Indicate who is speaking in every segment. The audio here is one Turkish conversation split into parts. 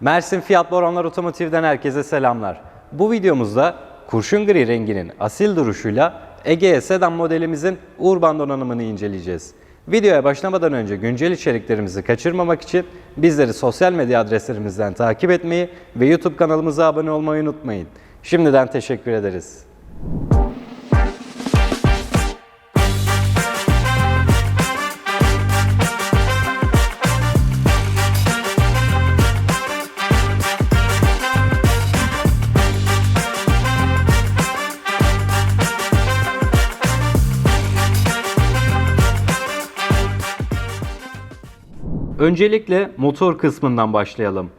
Speaker 1: Mersin Fiyat Boranlar Otomotiv'den herkese selamlar. Bu videomuzda kurşun gri renginin asil duruşuyla Egea sedan modelimizin urban donanımını inceleyeceğiz. Videoya başlamadan önce güncel içeriklerimizi kaçırmamak için bizleri sosyal medya adreslerimizden takip etmeyi ve YouTube kanalımıza abone olmayı unutmayın. Şimdiden teşekkür ederiz. Öncelikle motor kısmından başlayalım.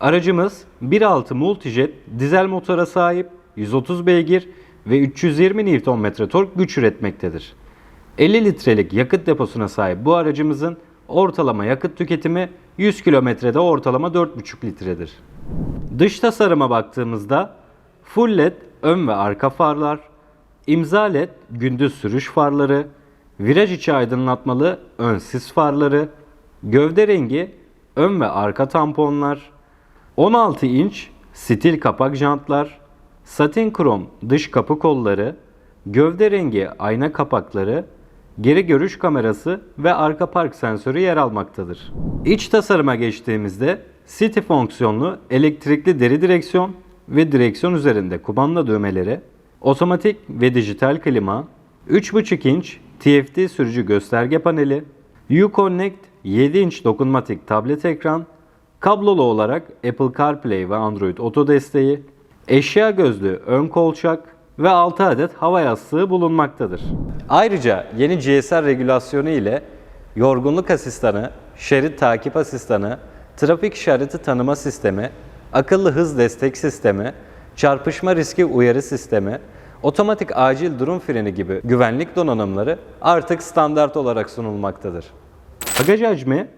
Speaker 1: Aracımız 1.6 Multijet dizel motora sahip 130 beygir ve 320 Nm tork güç üretmektedir. 50 litrelik yakıt deposuna sahip bu aracımızın ortalama yakıt tüketimi 100 kilometrede ortalama 4,5 litredir. Dış tasarıma baktığımızda full led ön ve arka farlar, imza led gündüz sürüş farları, viraj içi aydınlatmalı ön sis farları, gövde rengi ön ve arka tamponlar, 16 inç stil kapak jantlar, satin krom dış kapı kolları, gövde rengi ayna kapakları, geri görüş kamerası ve arka park sensörü yer almaktadır. İç tasarıma geçtiğimizde City fonksiyonlu elektrikli deri direksiyon ve direksiyon üzerinde kumanda düğmeleri, otomatik ve dijital klima, 3.5 inç TFT sürücü gösterge paneli, Uconnect 7 inç dokunmatik tablet ekran, kablolu olarak Apple CarPlay ve Android Auto desteği, eşya gözlü ön kolçak ve 6 adet hava yastığı bulunmaktadır. Ayrıca yeni GSR regülasyonu ile yorgunluk asistanı, şerit takip asistanı, trafik işareti tanıma sistemi, akıllı hız destek sistemi, çarpışma riski uyarı sistemi, otomatik acil durum freni gibi güvenlik donanımları artık standart olarak sunulmaktadır. Bagaj hacmi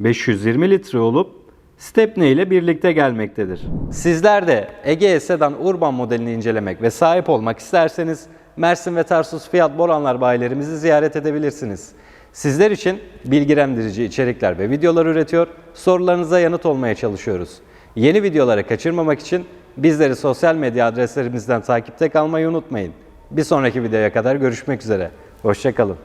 Speaker 1: 520 litre olup Stepney ile birlikte gelmektedir. Sizler de Egea Sedan Urban modelini incelemek ve sahip olmak isterseniz Mersin ve Tarsus Fiyat Boranlar bayilerimizi ziyaret edebilirsiniz. Sizler için bilgilendirici içerikler ve videolar üretiyor, sorularınıza yanıt olmaya çalışıyoruz. Yeni videoları kaçırmamak için bizleri sosyal medya adreslerimizden takipte kalmayı unutmayın. Bir sonraki videoya kadar görüşmek üzere. Hoşçakalın.